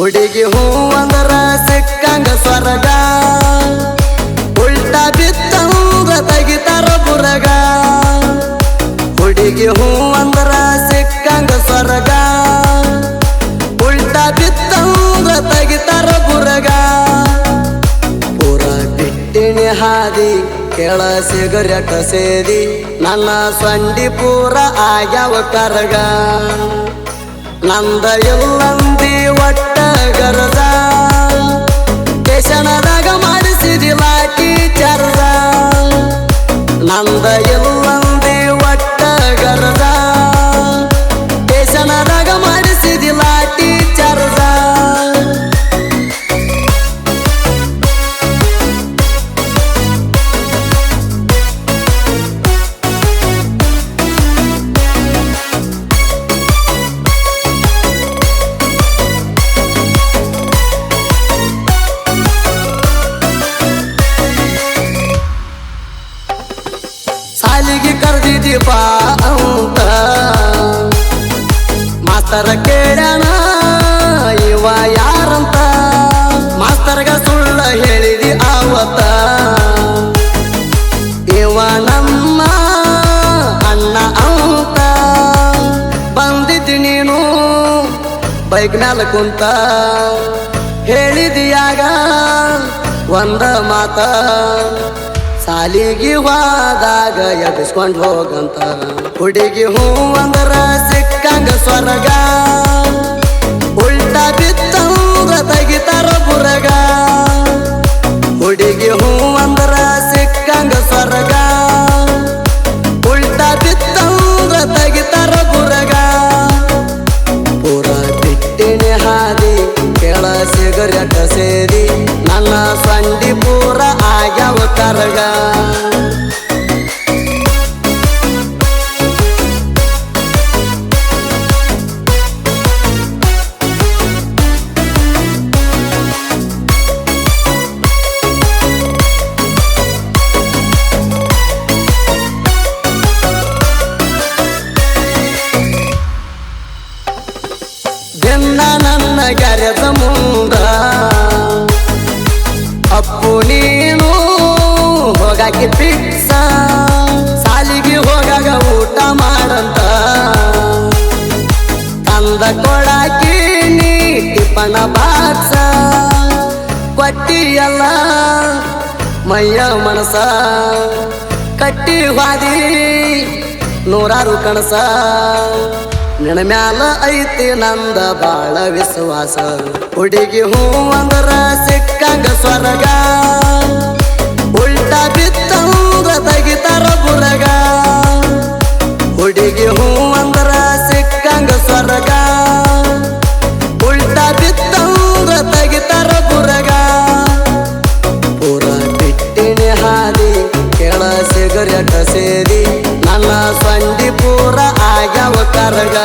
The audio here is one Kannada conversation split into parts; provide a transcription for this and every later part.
ಹುಡುಗಿ ಹೂ ಅಂದ್ರ ಸಿಕ್ಕಂಗ ಸ್ವರಗ. ಉಲ್ಟಾ ಬಿತ್ತಂದ್ರ ತೆಗಿತಾರ ಬುರಗ. ಹುಡುಗಿ ಹೂ ಅಂದ್ರ ಸಿಕ್ಕಂಗ ಸ್ವರಗ. ಉಲ್ಟಾ ಬಿತ್ತಂದ್ರ ತೆಗಿತಾರ ಬುರಗ. ಪುರ ಬಿಟ್ಟಿಣಿ ಹಾದಿ, ಕೆಳ ಸಿಗರೆಟ ಸೇದಿ. ನನ್ನ ಸಂಡಿ ಪೂರ ಆಗ್ಯಾವ ಕರಗ. ನಂದ ಎಲ್ಲಂದಿ ಒಟ್ಟ ಗರಜ ಕೇಶನದಾಗ ಮಾಡಿಸಿದಿಲ್ಲ ಲಾಟಿ ಚರ್ದ ನಂದ ಸಾಲಿಗೆ ಕರೆದಿದ್ದಿ ಬಾ ಅಂತ ಮಾಸ್ತರ ಕೇಳ್ಯಾನ, ಇವ ಯಾರಂತ? ಮಾಸ್ತರ್ಗ ಸುಳ್ಳ ಹೇಳಿದಿ ಆವತ್ತ? ಇವ ನಮ್ಮ ಅಣ್ಣ ಅಂತ ಬಂದಿದ್ದಿ ನೀನು, ಬೈಕ್ ಮ್ಯಾಲ ಕುಂತ? ಹೇಳಿದಿಯಾಗ ಒಂದ ಮಾತ ಸಾಲಿಗೆ ಹೋದಾಗ ಎಬ್ಬಿಸ್ಕೊಂಡ್ ಹೋಗಂತ. ಹುಡುಗಿ ಹೂ ಅಂದ್ರ ಸಿಕ್ಕಂಗ ಸ್ವರ್ಗ. ಉಲ್ಟಾ ಬಿತ್ತಂದ್ರ ತೆಗಿತಾರ ಬುರಗ. ಹುಡುಗಿ ಹೂ ಅಂದ್ರ ಸಿಕ್ಕಂಗ ಸ್ವರ್ಗ. ಉಲ್ಟಾ ಬಿತ್ತಂದ್ರ ತೆಗಿತಾರ ಬುರಗ. ಪೂರ ಬಿಟ್ಟಿನಿ ಹಾದಿ, ಕೆಳ ಸಿಗರೆಟ ಸೇರಿ, ನನ್ನ ಸಂಡಿ ಪೂರ ಆಗ್ಯಾವ ಕರಗ ಪಿಕ್ಸ ಸಾಲಿಗೆ ಹೋಗಾಗ ಊಟ ಮಾಡಂತ. ತಂದ ಕೊಡಾಕಿ ನೀ ಟಿಪ್ಪಣ ಬಾಕ್ಸ. ಕೊಟ್ಟಿಯಲ್ಲ ಮೈಯ ಮನಸ. ಕಟ್ಟಿ ಹಾದಿ ನೂರಾರು ಕಣಸ ನಿನ್ನ ಮ್ಯಾಲ ಐತಿ ನಂದ ಬಾಳ ವಿಶ್ವಾಸ. ಹುಡುಗಿ ಹೂ ಅಂದ್ರ ಸಿಕ್ಕಂಗ ಸ್ವರ್ಗ. ಸಿಗರೆಟ ಸೇರಿ ನನ್ನ ಸಂಡಿ ಪೂರ ಆಗ್ಯಾವ ಕರಗ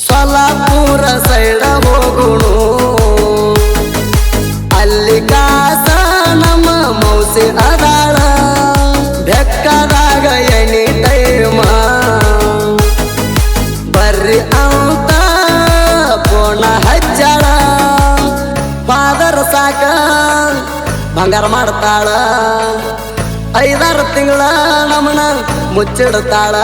ಸೊಲಾಪುರ ಸೈಡ ಹೋಗುಣು ಕೊಡಾಕ ಬಂಗಾರ ಮಾಡ್ತಾಳ. ಐದಾರು ತಿಂಗಳ ನಮ್ಮನ ಮುಚ್ಚಿಡ್ತಾಳ.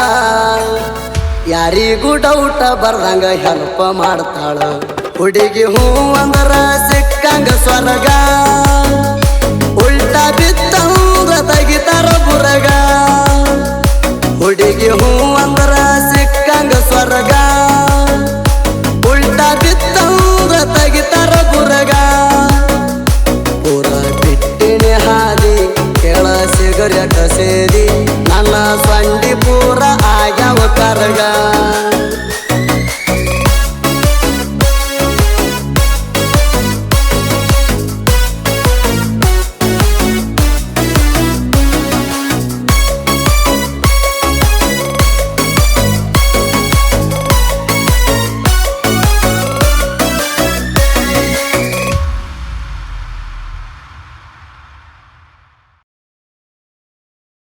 ಯಾರಿಗೂ ಡೌಟ ಬರ್ದಂಗ ಹೆಲ್ಪ ಮಾಡ್ತಾಳ. ಹುಡುಗಿ ಹೂ ಅಂದ್ರ ಸಿಕ್ಕಂಗ ಸ್ವರ್ಗ. ಉಲ್ಟಾ ಬಿತ್ತಂದ್ರ ತೆಗಿತಾರ ಬುರಗ ಹುಡುಗಿ ಹೂ ಅಂದ್ರ ಸಿಕ್ಕಂಗ ಸ್ವರ್ಗ. Victoria Crossing